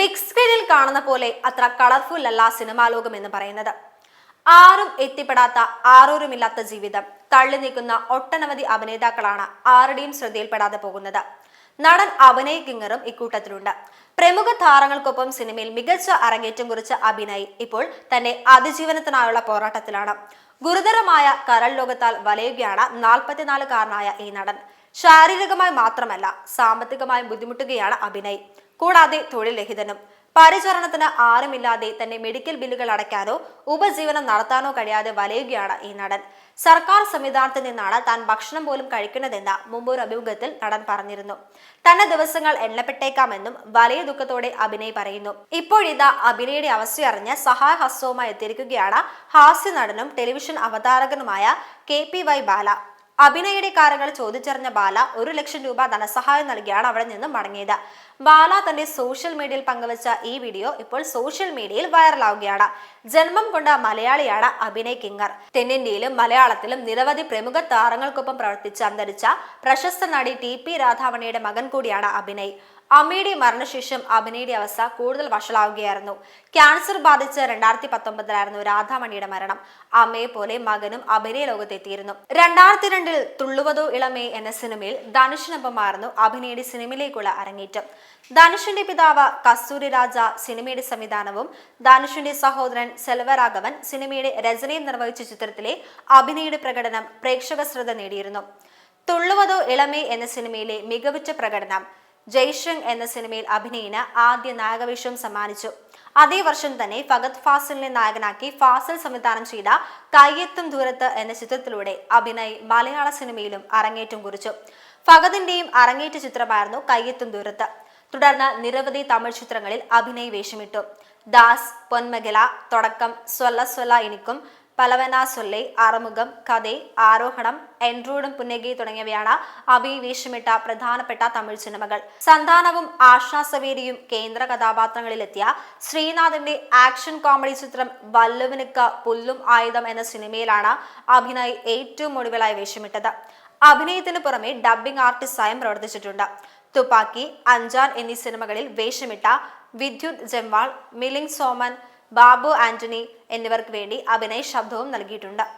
Big സ്ക്രീനിൽ കാണുന്ന പോലെ അത്ര കളർഫുൾ അല്ല സിനിമാ ലോകം എന്ന് പറയുന്നത്. ആരും എത്തിപ്പെടാത്ത ആറൂരുമില്ലാത്ത ജീവിതം. തള്ളി നീക്കുന്ന ഒട്ടനവധി അഭിനേതാക്കളാണ് ആരുടെയും ശ്രദ്ധയിൽപ്പെടാതെ പോകുന്നത്. നടൻ അഭിനയ് കിങ്ങറും ഇക്കൂട്ടത്തിലുണ്ട്. പ്രമുഖ താരങ്ങൾക്കൊപ്പം സിനിമയിൽ മികച്ച അരങ്ങേറ്റം കുറിച്ച അഭിനയ് ഇപ്പോൾ തന്റെ അതിജീവനത്തിനായുള്ള പോരാട്ടത്തിലാണ്. ഗുരുതരമായ കരൾ ലോകത്താൽ വലയുകയാണ് നാൽപ്പത്തിനാലുകാരനായ ഈ നടൻ. ശാരീരികമായി മാത്രമല്ല സാമ്പത്തികമായും ബുദ്ധിമുട്ടുകയാണ് അഭിനയ്. കൂടാതെ തൊഴിൽ രഹിതനും. പരിചരണത്തിന് ആരുമില്ലാതെ തന്നെ മെഡിക്കൽ ബില്ലുകൾ അടയ്ക്കാനോ ഉപജീവനം നടത്താനോ കഴിയാതെ വലയുകയാണ് ഈ നടൻ. സർക്കാർ സംവിധാനത്തിൽ നിന്നാണ് താൻ ഭക്ഷണം പോലും കഴിക്കുന്നതെന്ന് മുമ്പൊരു അഭിമുഖത്തിൽ നടൻ പറഞ്ഞിരുന്നു. തന്റെ ദിവസങ്ങൾ എണ്ണപ്പെട്ടേക്കാമെന്നും വലിയ ദുഃഖത്തോടെ അഭിനയ് പറയുന്നു. ഇപ്പോഴിതാ അഭിനയുടെ അവസ്ഥയറിഞ്ഞ് സഹായഹസ്തവുമായി എത്തിയിരിക്കുകയാണ് ഹാസ്യ നടനും ടെലിവിഷൻ അവതാരകനുമായ കെ പി വൈ ബാല. അഭിനയുടെ കാര്യങ്ങൾ ചോദിച്ചറിഞ്ഞ ബാല ഒരു ലക്ഷം രൂപ ധനസഹായം നൽകിയാണ് അവിടെ നിന്ന് മടങ്ങിയത്. ബാല തന്റെ സോഷ്യൽ മീഡിയയിൽ പങ്കുവച്ച ഈ വീഡിയോ ഇപ്പോൾ സോഷ്യൽ മീഡിയയിൽ വൈറലാവുകയാണ്. ജന്മം കൊണ്ട മലയാളിയാണ് അഭിനയ് കിങ്ങർ. തെന്നിന്ത്യയിലും മലയാളത്തിലും നിരവധി പ്രമുഖ താരങ്ങൾക്കൊപ്പം പ്രവർത്തിച്ച് അന്തരിച്ച പ്രശസ്ത നടി ടി പി രാധാമണിയുടെ മകൻ കൂടിയാണ് അഭിനയ്. അമ്മയുടെ മരണശേഷം അഭിനയുടെ അവസ്ഥ കൂടുതൽ വഷളാവുകയായിരുന്നു. ക്യാൻസർ ബാധിച്ച് രണ്ടായിരത്തി പത്തൊമ്പതിലായിരുന്നു രാധാമണിയുടെ മരണം. അമ്മയെ പോലെ മകനും അഭിനയ ലോകത്തെത്തിയിരുന്നു. രണ്ടായിരത്തി രണ്ടിൽ തുള്ളുവതോ ഇളമേ എന്ന സിനിമയിൽ ധനുഷിനൊപ്പമായിരുന്നു അഭിനയുടെ സിനിമയിലേക്കുള്ള അരങ്ങേറ്റം. ധനുഷിന്റെ പിതാവ് കസ്തൂരി രാജ സിനിമയുടെ സംവിധാനവും ധനുഷിന്റെ സഹോദരൻ സെൽവരാഘവൻ സിനിമയുടെ രചനയും നിർവഹിച്ച ചിത്രത്തിലെ അഭിനയുടെ പ്രകടനം പ്രേക്ഷക ശ്രദ്ധ നേടിയിരുന്നു. തുള്ളുവതോ ഇളമേ എന്ന സിനിമയിലെ മികവുറ്റ പ്രകടനം ജയ്ഷങ് എന്ന സിനിമയിൽ അഭിനയിന് ആദ്യ നായകവേഷം സമ്മാനിച്ചു. അതേ വർഷം തന്നെ ഫഗത് ഫാസിലിനെ നായകനാക്കി ഫാസിൽ സംവിധാനം ചെയ്ത കയ്യെത്തും ദൂരത്ത് എന്ന ചിത്രത്തിലൂടെ അഭിനയ് മലയാള സിനിമയിലും അരങ്ങേറ്റം കുറിച്ചു. ഫഗതിന്റെയും അരങ്ങേറ്റ ചിത്രമായിരുന്നു കയ്യെത്തും ദൂരത്ത്. തുടർന്ന് നിരവധി തമിഴ് ചിത്രങ്ങളിൽ അഭിനയ് വേഷമിട്ടു ദാസ് പൊന്മകല തുടക്കം സ്വല്ല സ്വല്ല എനിക്കും പലവന സൊല്ലെ അറുമുഖം കഥെ ആരോഹണം എൻട്രൂഡും പുന്നഗി തുടങ്ങിയവയാണ് അഭി വേഷമിട്ട പ്രധാനപ്പെട്ട തമിഴ് സിനിമകൾ. സന്താനവും ആശ്വാസവേരിയും കേന്ദ്ര കഥാപാത്രങ്ങളിലെത്തിയ ശ്രീനാഥിന്റെ ആക്ഷൻ കോമഡി ചിത്രം വല്ലുവിനുക്ക പുല്ലും ആയുധം എന്ന സിനിമയിലാണ് അഭിനയ് ഏറ്റവും ഒടുവിലായി വേഷമിട്ടത്. അഭിനയത്തിന് പുറമെ ഡബ്ബിംഗ് ആർട്ടിസ്റ്റായും പ്രവർത്തിച്ചിട്ടുണ്ട്. തുപ്പാക്കി അഞ്ചാൻ എന്നീ സിനിമകളിൽ വേഷമിട്ട വിദ്യുത് ജംവാൾ മിലിംഗ് സോമൻ ബാബു ആന്റണി എന്നിവർക്ക് വേണ്ടി അഭിനയ ശബ്ദവും നൽകിയിട്ടുണ്ട്.